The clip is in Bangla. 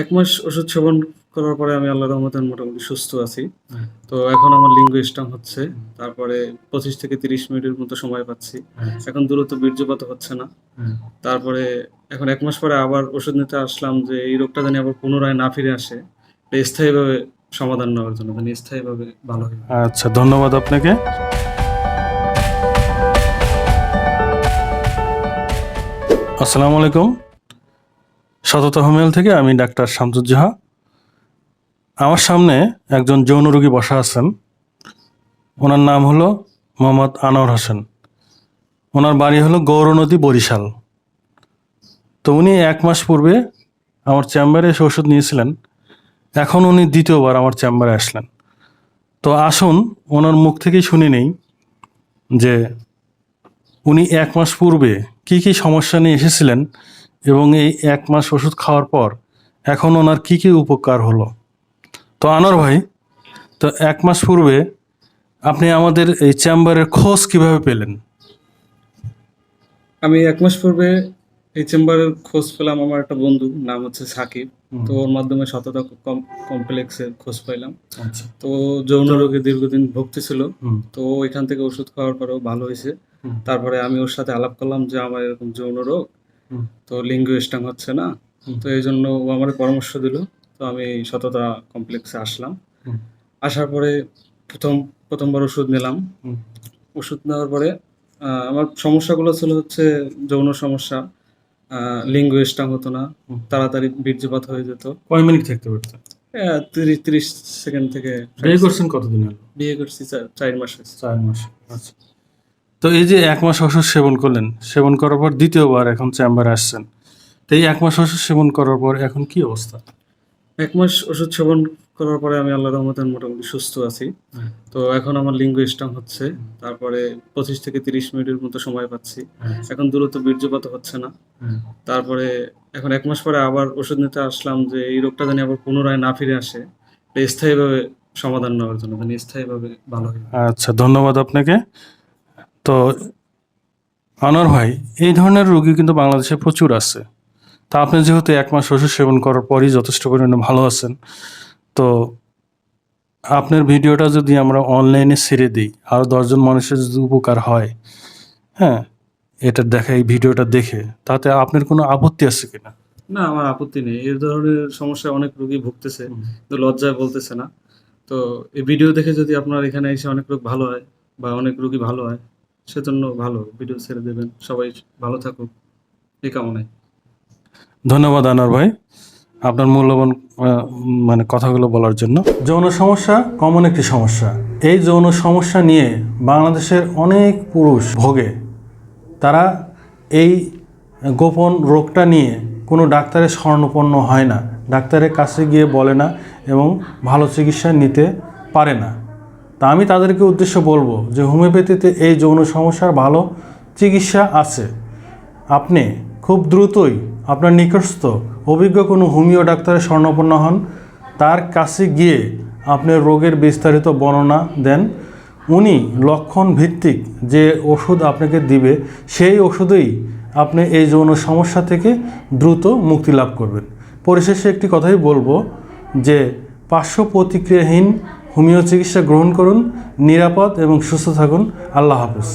এক মাস ওষুধ সেবন করার পরে আমি আল্লাহ রহমতে মোটামুটি সুস্থ আছি। তো এখন আমার লিঙ্গ স্টাম হচ্ছে তারপরে পঁচিশ থেকে তিরিশ মিনিটের মতো সময় পাচ্ছি। এখন দূরত্ব বীর্যপাত হচ্ছে না। তারপরে এখন এক মাস পরে আবার ওষুধ নিতে আসলাম যে এই রোগটা জানি আবার পুনরায় না ফিরে আসে স্থায়ীভাবে সমাধান নেওয়ার জন্য জানি স্থায়ীভাবে ভালো হয় আচ্ছা ধন্যবাদ আপনাকে। আসসালামু আলাইকুম। সততা হোমিয়াল থেকে আমি ডাক্তার শামসুজ্জাহা। আমার সামনে একজন যৌন রোগী বসা আছেন। ওনার নাম হলো মোহাম্মদ আনোয়ার হোসেন। ওনার বাড়ি হলো গৌরনদী বরিশাল। তো উনি এক মাস পূর্বে আমার চেম্বারে এসে ওষুধ নিয়েছিলেন। এখন উনি দ্বিতীয়বার আমার চেম্বারে আসলেন। তো আসুন, ওনার মুখ থেকেই শুনে নেই যে উনি এক মাস পূর্বে কি কি সমস্যা নিয়ে এসেছিলেন এবং এই এক মাস ওষুধ খাওয়ার পর এখন ওনার কি কি উপকার হলো? তো আনোয়ার ভাই তো এক মাস পূর্বে আপনি আমাদের এই চেম্বারের খোঁজ কীভাবে পেলেন? আমি এক মাস পূর্বে এই চেম্বারের খোঁজ পেলাম আমার একটা বন্ধু নাম হচ্ছে সাকিব। তো ওর মাধ্যমে সততা কমপ্লেক্সের খোঁজ পাইলাম। আচ্ছা। তো যৌন রোগে দীর্ঘদিন ভুগতেছিল। হুম। তো এখান থেকে ওষুধ খাওয়ার পরেও ভালো হয়েছে তারপরে আমি ওর সাথে আলাপ করলাম যে আমার এরকম যৌন রোগ। তো লিঙ্গ স্টাং হচ্ছে না। তো এই জন্য ও আমার পরামর্শ দিল। তো আমি সততা কমপ্লেক্সে আসলাম। আসার পরে প্রথম প্রথমবার ওষুধ নিলাম। ওষুধ নেওয়ার পরে আমার সমস্যাগুলো ছিল হচ্ছে যৌন সমস্যা লিঙ্গ স্টাং হতো না। তাড়াতাড়ি বীর্যপাত হয়ে যেত। কয় মিনিট থাকতে পারতো? তিরিশ তিরিশ সেকেন্ড থেকে বিয়ে করছেন কতদিন বিয়ে করছি চার- চার মাস চার মাস আচ্ছা। তো এই যে এক মাস ওষুধ সেবন করলেন সেবন করার পর দ্বিতীয়বার এখন চেম্বারে আসছেন। তো এই এক মাস ওষুধ সেবন করার পর এখন কি অবস্থা? এক মাস ওষুধ সেবন করার পরে আমি আল্লাহর রহমতে মোটামুটি সুস্থ আছি। তো এখন আমার লিঙ্গ স্টাম হচ্ছে তারপরে পঁচিশ থেকে তিরিশ মিনিটের মতো সময় পাচ্ছি। এখন দ্রুত বীর্যপাত হচ্ছে না। তারপরে এখন এক মাস পরে আবার ওষুধ নিতে আসলাম যে এই রোগটা জানি আবার পুনরায় না ফিরে আসে। স্থায়ীভাবে সমাধান নেওয়ার জন্য জানি স্থায়ীভাবে ভালো হয় আচ্ছা ধন্যবাদ আপনাকে। তো আনোয়ার ভাই এই ধরনের রোগী কিন্তু বাংলাদেশে প্রচুর আছে। তা আপনি যেহেতু এক মাস ওষুধ সেবন করার পরই যথেষ্ট পরিমাণে ভালো আছেন তো আপনার ভিডিওটা যদি আমরা অনলাইনে ছেড়ে দিই আরও দশজন মানুষের যদি উপকার হয় হ্যাঁ এটা দেখা এই ভিডিওটা দেখে তাতে আপনার কোনো আপত্তি আছে কিনা? না আমার আপত্তি নেই। এই ধরনের সমস্যায় অনেক রোগী ভুগতেছে তো লজ্জায় বলতেছে না। তো এই ভিডিও দেখে যদি আপনার এখানে এসে অনেক লোক ভালো হয় বা অনেক রোগী ভালো হয় সেজন্য ভালো ভিডিও ছেড়ে দেবেন। সবাই ভালো থাকুক। এই কামনায়। ধন্যবাদ আনার ভাই, আপনার মূল্যবান মানে কথাগুলো বলার জন্য। যৌন সমস্যা কমন একটি সমস্যা। এই যৌন সমস্যা নিয়ে বাংলাদেশের অনেক পুরুষ ভোগে। তারা এই গোপন রোগটা নিয়ে কোনো ডাক্তারের স্বর্ণপন্ন হয় না। ডাক্তারের কাছে গিয়ে বলে না এবং ভালো চিকিৎসা নিতে পারে না। তা আমি তাদেরকে উদ্দেশ্য বলব যে হোমিওপ্যাথিতে এই যৌন সমস্যার ভালো চিকিৎসা আছে। আপনি খুব দ্রুতই আপনার নিকটস্থ অভিজ্ঞ কোনো হোমিও ডাক্তারের স্বর্ণপন্ন হন। তার কাছে গিয়ে আপনি রোগের বিস্তারিত বর্ণনা দেন। উনি লক্ষণ ভিত্তিক যে ওষুধ আপনাকে দিবে, সেই ওষুধেই আপনি এই যৌন সমস্যা থেকে দ্রুত মুক্তি লাভ করবেন। পরিশেষে একটি কথাই বলব যে পার্শ্ব প্রতিক্রিয়াহীন হোমিও চিকিৎসা গ্রহণ করুন নিরাপদ এবং সুস্থ থাকুন। আল্লাহ হাফেজ।